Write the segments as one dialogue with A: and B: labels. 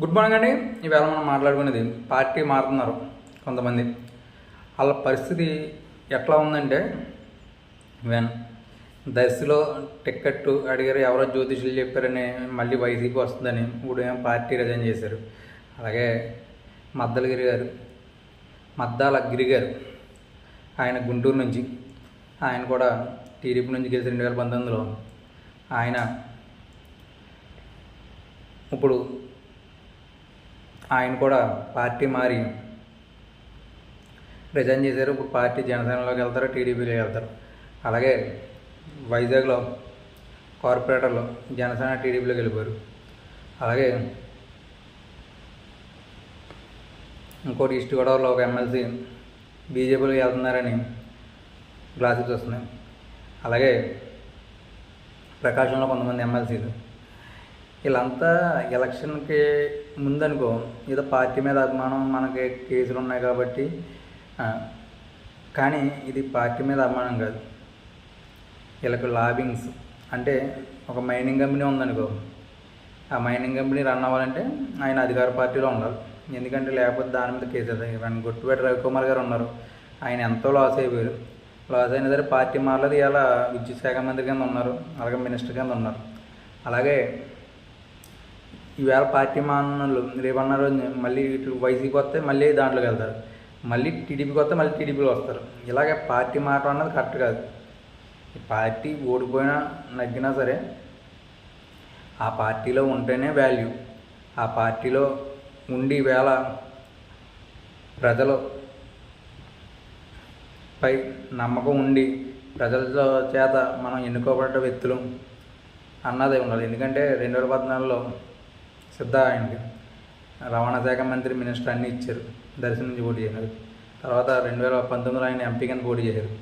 A: Good morning అండి. ఈవేళ మనం మాట్లాడుకునేది పార్టీ మారుతున్నారు కొంతమంది. వాళ్ళ పరిస్థితి ఎట్లా ఉందంటే వెన్ దశలో టిక్కెట్ అడిగారు ఎవరో జ్యోతిషులు చెప్పారని మళ్ళీ వైసీపీ వస్తుందని ఇప్పుడు పార్టీ రిజైన్ చేశారు. అలాగే మద్దలగిరి గారు మద్దాల గిరి గారు ఆయన గుంటూరు నుంచి ఆయన కూడా టీడీపీ నుంచి గెలిచి రెండు వేల పంతొమ్మిదిలో. ఆయన ఇప్పుడు ఆయన కూడా పార్టీ మారి రిజైన్ చేశారు. ఇప్పుడు పార్టీ జనసేనలోకి వెళ్తారు టీడీపీలో వెళ్తారు. అలాగే వైజాగ్లో కార్పొరేటర్లో జనసేన టీడీపీలోకి వెళ్ళిపోయారు. అలాగే ఇంకోటి ఈస్ట్ గోదావరిలో ఒక ఎమ్మెల్సీ బీజేపీలోకి వెళ్తున్నారని గ్లాసెస్ వస్తున్నాయి అలాగే ప్రకాశంలో కొంతమంది ఎమ్మెల్సీలు వీళ్ళంతా ఎలక్షన్కి ముందనుకో ఏదో పార్టీ మీద అభిమానం మనకి కేసులు ఉన్నాయి కాబట్టి కానీ ఇది పార్టీ మీద అభిమానం కాదు. వీళ్ళకి లాబింగ్స్ అంటే ఒక మైనింగ్ కంపెనీ ఉందనుకో ఆ మైనింగ్ కంపెనీ రన్ అవ్వాలంటే ఆయన అధికార పార్టీలో ఉండాలి. ఎందుకంటే లేకపోతే దాని మీద కేసు అవుతాయి గుట్టుపేట రవికుమార్ గారు ఉన్నారు. ఆయన ఎంతో లాస్ అయిపోయారు. లాస్ అయిన సరే పార్టీ మారలేదు. ఇలా విద్యుత్ శాఖ మంత్రి కింద ఉన్నారు. అలాగే మినిస్టర్ కింద ఉన్నారు. అలాగే ఈవేళ పార్టీ మానలు రేపు రోజు మళ్ళీ ఇటు వైసీపీ వస్తే మళ్ళీ దాంట్లోకి వెళ్తారు. మళ్ళీ టీడీపీకి వస్తే మళ్ళీ టీడీపీలో వస్తారు. ఇలాగే పార్టీ మారడం అన్నది కరెక్ట్ కాదు. ఈ పార్టీ ఓడిపోయినా నగ్గినా సరే ఆ పార్టీలో ఉంటేనే వాల్యూ. ఆ పార్టీలో ఉండి వేళ ప్రజలు పై నమ్మకం ఉండి ప్రజల చేత మనం ఎన్నుకోబడ్డ వ్యక్తులు అన్నదే ఉండాలి. ఎందుకంటే రెండు వేల పద్నాలుగులో సిద్ధ ఆయనకి రవాణా శాఖ మంత్రి మినిస్టర్ అన్నీ ఇచ్చారు. దర్శనం నుంచి పోటీ చేశారు. తర్వాత రెండు వేల పంతొమ్మిదిలో ఆయన ఎంపీ కింద పోటీ చేశారు.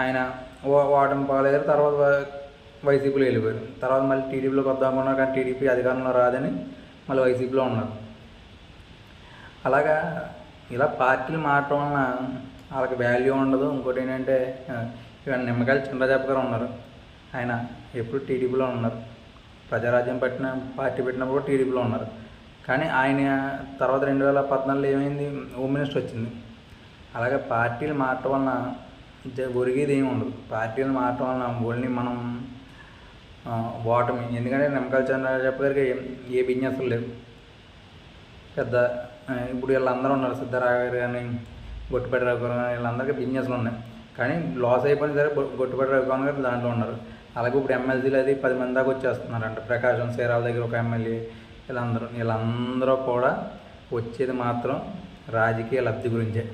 A: ఆయన ఓ- ఓటమి పాలయ్యారు. తర్వాత వైసీపీలో వెళ్ళిపోయారు. తర్వాత మళ్ళీ టీడీపీలోకి వద్దాం కానీ టీడీపీ అధికారంలో రాదని మళ్ళీ వైసీపీలో ఉన్నారు. అలాగా ఇలా పార్టీలు మారటం వలన వాళ్ళకి వాల్యూ ఉండదు. ఇంకోటి ఏంటంటే నిమ్మకాయలు చంద్రజాబ్ గారు ఉన్నారు. ఆయన ఎప్పుడు టీడీపీలో ఉన్నారు. ప్రజారాజ్యం పెట్టిన పార్టీ పెట్టినప్పుడు కూడా టీడీపీలో ఉన్నారు. కానీ ఆయన తర్వాత రెండు వేల పద్నాలుగులో ఏమైంది? హోమ్ మినిస్టర్ వచ్చింది. అలాగే పార్టీలు మారటం వలన ఒరిగేది ఏమి ఉండదు. పార్టీలు మారటం వలన ఓన్లీ మనం ఓటమి. ఎందుకంటే నిమ్మకాయ చంద్రజాబ్ గారికి ఏ బిజినెస్లు లేవు. పెద్ద ఇప్పుడు వీళ్ళందరూ ఉన్నారు. సిద్ధరాఘవ గారు కానీ గొట్టుపేట రావు గారు వీళ్ళందరికీ బిజినెస్లు ఉన్నాయి. కానీ లాస్ అయిపోయిన సరే గొట్టుపడి గొట్టుపేట గారు దాంట్లో ఉన్నారు. అలాగే ఇప్పుడు ఎమ్మెల్సీలు అది పది మంది దాకా వచ్చేస్తున్నారంట. ప్రకాశం సేరాల దగ్గర ఒక ఎమ్మెల్యే వీళ్ళందరూ వీళ్ళందరూ కూడా వచ్చేది మాత్రం రాజకీయ లబ్ధి గురించే.